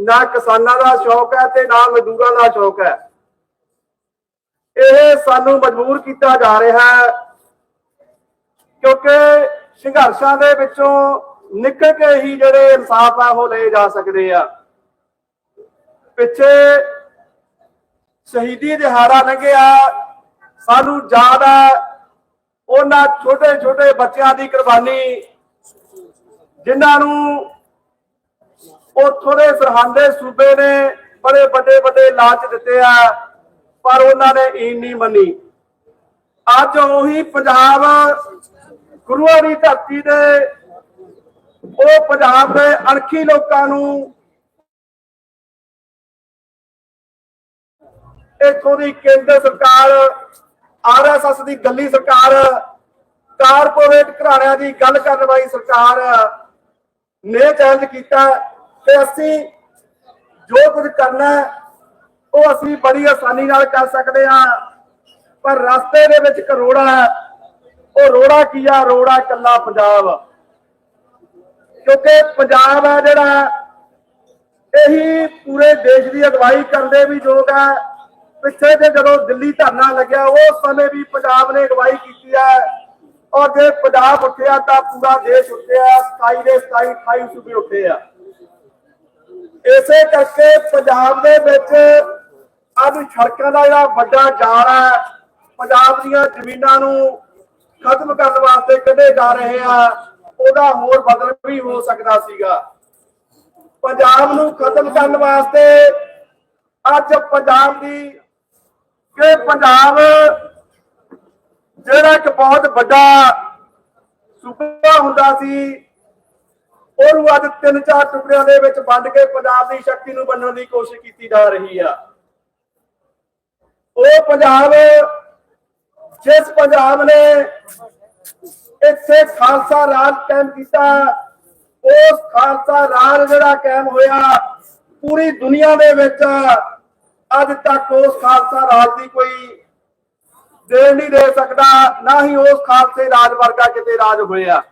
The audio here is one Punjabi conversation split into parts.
ਨਾ ਕਿਸਾਨਾਂ ਦਾ ਸ਼ੌਕ ਹੈ ਤੇ ਨਾ ਮਜ਼ਦੂਰਾਂ ਦਾ ਸ਼ੌਕ ਹੈ। ਇਹ ਸਾਨੂੰ ਮਜਬੂਰ ਕੀਤਾ ਜਾ ਰਿਹਾ ਹੈ ਕਿਉਂਕਿ ਸੰਘਰਸ਼ਾਂ ਦੇ ਵਿੱਚੋਂ ਨਿਕਲ ਕੇ ਹੀ ਜਿਹੜੇ ਇਨਸਾਫ ਆ ਉਹ ਲਏ ਜਾ ਸਕਦੇ ਆ। ਪਿੱਛੇ ਸ਼ਹੀਦੀ ਦਿਹਾੜਾ ਲੰਘਿਆ, ਸਾਨੂੰ ਯਾਦ ਹੈ ਉਹਨਾਂ ਛੋਟੇ ਛੋਟੇ ਬੱਚਿਆਂ ਦੀ ਕੁਰਬਾਨੀ, ਜਿਨ੍ਹਾਂ ਨੂੰ ਉੱਥੋਂ ਦੇ ਸਰਹੰਦੇ ਸੂਬੇ ਨੇ ਬੜੇ ਵੱਡੇ ਵੱਡੇ ਲਾਚ ਦਿੱਤੇ ਆ, ਪਰ ਉਹਨਾਂ ਨੇ ਈਨ ਨਹੀਂ ਮੰਨੀ। ਅੱਜ ਉਹੀ ਪੰਜਾਬ ਗੁਰੂਆਂ ਦੀ ਧਰਤੀ ਦੇ ਉਹ ਪੰਜਾਬ ਦੇ ਅਣਖੀ ਲੋਕਾਂ ਨੂੰ ਇੱਥੋਂ ਦੀ ਕੇਂਦਰ ਸਰਕਾਰ ਆਰਐਸਐਸ ਦੀ ਗੱਲੀ ਸਰਕਾਰ, ਕਾਰਪੋਰੇਟ ਘਰਾਣਿਆਂ ਦੀ ਗੱਲ ਕਰਨ ਵਾਲੀ ਸਰਕਾਰ ਨੇ ਚੈਲੰਜ ਕੀਤਾ। ਕਿ ਅਸੀਂ ਜੋ ਕੁਝ ਕਰਨਾ ਉਹ ਅਸੀਂ ਬੜੀ ਆਸਾਨੀ ਨਾਲ ਕਰ ਸਕਦੇ ਹਾਂ। ਪਰ ਰਸਤੇ ਦੇ ਵਿੱਚ ਕਰੋੜਾ ਉਹ ਰੋੜਾ ਕੀ ਆ? ਰੋੜਾ ਕੱਲਾ ਪੰਜਾਬ। ਕਿਉਂਕਿ ਪੰਜਾਬ ਹੈ ਜਿਹੜਾ, ਇਹੀ ਪੂਰੇ ਦੇਸ਼ ਦੀ ਅਗਵਾਈ ਕਰਦੇ ਵੀ ਯੋਗ ਹੈ ਪਿੱਛੇ ਜੇ ਜਦੋਂ ਦਿੱਲੀ ਧਰਨਾ ਲੱਗਿਆ, ਉਸ ਸਮੇਂ ਵੀ ਪੰਜਾਬ ਨੇ ਅਗਵਾਈ ਕੀਤੀ ਹੈ। ਔਰ ਜੇ ਪੰਜਾਬ ਉੱਠਿਆ ਤਾਂ ਪੂਰਾ ਦੇਸ਼ ਉੱਠਿਆ 27 ਦੇ 27 28 ਸੂਬੇ ਉੱਠੇ ਆ। ਇਸੇ ਕਰਕੇ ਪੰਜਾਬ ਦੇ ਵਿੱਚ ਅੱਜ ਸੜਕਾਂ ਦਾ ਜਿਹੜਾ ਵੱਡਾ ਜਾਲ ਹੈ, ਪੰਜਾਬ ਦੀਆਂ ਜ਼ਮੀਨਾਂ ਨੂੰ ਖਤਮ ਕਰਨ ਵਾਸਤੇ ਕੱਢੇ ਜਾ ਰਹੇ ਆ, ਉਹਦਾ ਹੋਰ ਬਦਲ ਵੀ ਹੋ ਸਕਦਾ ਸੀਗਾ। ਪੰਜਾਬ ਨੂੰ ਖਤਮ ਕਰਨ ਵਾਸਤੇ ਅੱਜ ਪੰਜਾਬ ਦੀ ਕਿ ਪੰਜਾਬ ਜਿਹੜਾ ਇੱਕ ਬਹੁਤ ਵੱਡਾ ਸੂਬਾ ਹੁੰਦਾ ਸੀ ਉਹਨੂੰ ਅੱਜ ਤਿੰਨ ਚਾਰ ਟੁਕੜਿਆਂ ਦੇ ਵਿੱਚ ਵੰਡ ਕੇ ਪੰਜਾਬ ਦੀ ਸ਼ਕਤੀ ਨੂੰ ਬਣਨ ਦੀ ਕੋਸ਼ਿਸ਼ ਕੀਤੀ ਜਾ ਰਹੀ ਆ। ਉਹ ਪੰਜਾਬ, ਜਿਸ ਪੰਜਾਬ ਨੇ ਇੱਥੇ ਖਾਲਸਾ ਰਾਜ ਕਾਇਮ ਕੀਤਾ, ਉਸ ਖਾਲਸਾ ਰਾਜ ਜਿਹੜਾ ਕਾਇਮ ਹੋਇਆ, ਪੂਰੀ ਦੁਨੀਆ ਦੇ ਵਿੱਚ ਅੱਜ ਤੱਕ ਉਸ ਖਾਲਸਾ ਰਾਜ ਦੀ ਕੋਈ ਦੇਣ ਨਹੀਂ ਦੇ ਸਕਦਾ, ਨਾ ਹੀ ਉਸ ਖਾਲਸੇ ਰਾਜ ਵਰਗਾ ਕਿਤੇ ਰਾਜ ਹੋਇਆ।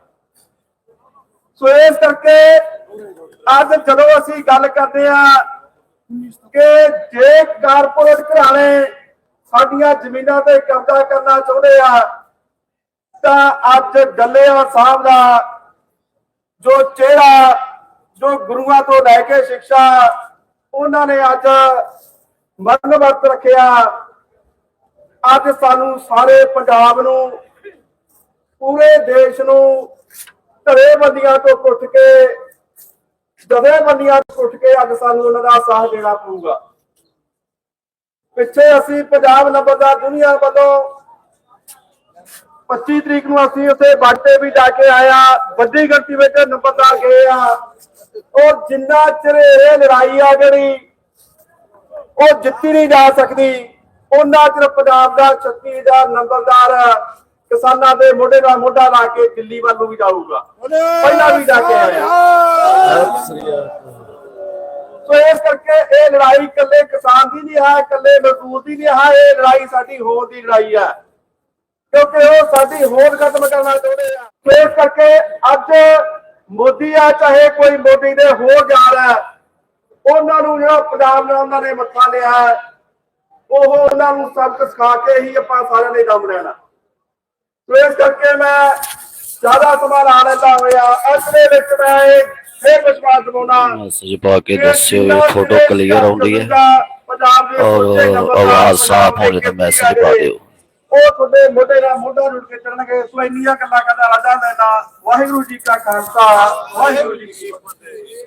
ਸੋ ਇਸ ਕਰਕੇ ਅੱਜ ਜਦੋਂ ਅਸੀਂ ਗੱਲ ਕਰਦੇ ਆ ਕਿ ਜੇ ਕਾਰਪੋਰੇਟ ਘਰਾਣੇ ਸਾਡੀਆਂ ਜ਼ਮੀਨਾਂ ਤੇ ਕਬਜ਼ਾ ਕਰਨਾ ਚਾਹੁੰਦੇ ਆ, ਤਾਂ ਅੱਜ ਡੱਲੇਵਾਲ ਸਾਹਿਬ ਦਾ ਜੋ ਚਿਹਰਾ, ਜੋ ਗੁਰੂਆਂ ਤੋਂ ਲੈ ਕੇ ਸਿੱਖਿਆ ਉਹਨਾਂ ਨੇ ਅੱਜ ਮਰਨ ਵਰਤ ਰੱਖਿਆ। ਅੱਜ ਸਾਨੂੰ ਸਾਰੇ ਪੰਜਾਬ ਨੂੰ, ਪੂਰੇ ਦੇਸ਼ ਨੂੰ ਧੜੇਬੰਦੀਆਂ ਤੋਂ ਉੱਠ ਕੇ, ਜਥੇਬੰਦੀਆਂ ਤੋਂ ਉੱਠ ਕੇ ਅੱਜ ਸਾਨੂੰ ਉਹਨਾਂ ਦਾ ਸਾਥ ਦੇਣਾ ਪਊਗਾ। ਪਿੱਛੇ ਅਸੀਂ ਪੰਜਾਬ ਨੰਬਰਦਾਰ ਦੁਨੀਆ ਵੱਲੋਂ 25 ਤਰੀਕ ਨੂੰ ਅਸੀਂ ਉੱਥੇ ਬਾਟੇ ਵੀ ਜਾ ਕੇ ਆਇਆ ਵੱਡੀ ਗਿਣਤੀ ਵਿੱਚ ਨੰਬਰਦਾਰ ਗਏ ਆ ਔਰ ਜਿੰਨਾ ਚਿਰ ਇਹ ਲੜਾਈ ਆ ਜਿਹੜੀ, ਉਹ ਜਿੱਤੀ ਨਹੀਂ ਜਾ ਸਕਦੀ, ਉਹਨਾਂ ਚਿਰ ਪੰਜਾਬ ਦਾ ਸ਼ਕਤੀ ਦਾ ਨੰਬਰਦਾਰ ਕਿਸਾਨਾਂ ਦੇ ਮੋਢੇ ਨਾਲ ਮੋਢਾ ਲਾ ਕੇ ਦਿੱਲੀ ਵੱਲ ਨੂੰ ਵੀ ਜਾਊਗਾ। ਪਹਿਲਾਂ ਵੀ ਜਾ ਕੇ ਆਇਆ। ਸੋ ਇਸ ਕਰਕੇ ਇਹ ਲੜਾਈ ਇਕੱਲੇ ਕਿਸਾਨ ਦੀ ਨਹੀਂ ਹੈ ਇਕੱਲੇ ਮਜ਼ਦੂਰ ਦੀ ਨਹੀਂ ਹੈ ਇਹ ਲੜਾਈ ਸਾਡੀ ਹੋਂਦ ਦੀ ਲੜਾਈ ਹੈ। ਕਿਉਂਕਿ ਉਹ ਸਾਡੀ ਹੋਂਦ ਖਤਮ ਕਰਨਾ ਚਾਹੁੰਦੇ ਆ। ਸੋ ਇਸ ਕਰਕੇ ਅੱਜ ਮੋਦੀ ਆ ਚਾਹੇ ਕੋਈ ਮੋਦੀ ਦੇ ਹੋਰ ਜਾ ਰਿਹਾ ਉਹਨਾਂ ਨੂੰ ਜਿਹੜਾ ਪੰਜਾਬ ਨਾਲ ਉਹਨਾਂ ਨੇ ਮੱਥਾ ਲਿਆ ਹੈ, ਉਹ ਉਹਨਾਂ ਨੂੰ ਸਬਕ ਸਿਖਾ ਕੇ ਹੀ ਆਪਾਂ ਸਾਰਿਆਂ ਨੇ ਦਮ ਲੈਣਾ ਸੋ ਇਸ ਕਰਕੇ ਮੈਂ ਜ਼ਿਆਦਾ ਸਮਾਂ ਲਾ ਲੈਂਦਾ ਹੋਇਆ। ਅੰਤ ਦੇ ਵਿੱਚ ਮੈਂ ਇਹ ਫੇਰ ਵਿਸ਼ਵਾਸ ਦਿਵਾਉਣਾ। ਮੈਸੇਜ ਪਾ ਕੇ ਦੱਸਿਓ ਇਹ ਫੋਟੋ ਕਲੀਅਰ ਆਉਂਦੀ ਹੈ। ਔਰ ਆਵਾਜ਼ ਸਾਫ਼ ਪੰਜਾਬ ਹੋਵੇ ਤਾਂ ਮੈਸੇਜ ਪਾ ਦਿਓ। ਉਹ ਤੁਹਾਡੇ ਮੋਢੇ ਨਾਲ ਮੋਢਾ ਰੁੜ ਕੇ ਚੱਲਣਗੇ। ਸੋ ਇੰਨੀਆਂ ਗੱਲਾਂ ਕਰਦਾ ਰਾਜਾ ਲੈਣਾ ਵਾਹਿਗੁਰੂ ਜੀ ਕਾ ਖਾਲਸਾ। ਵਾਹਿਗੁਰੂ ਜੀ ਕੀ ਫਤਿਹ।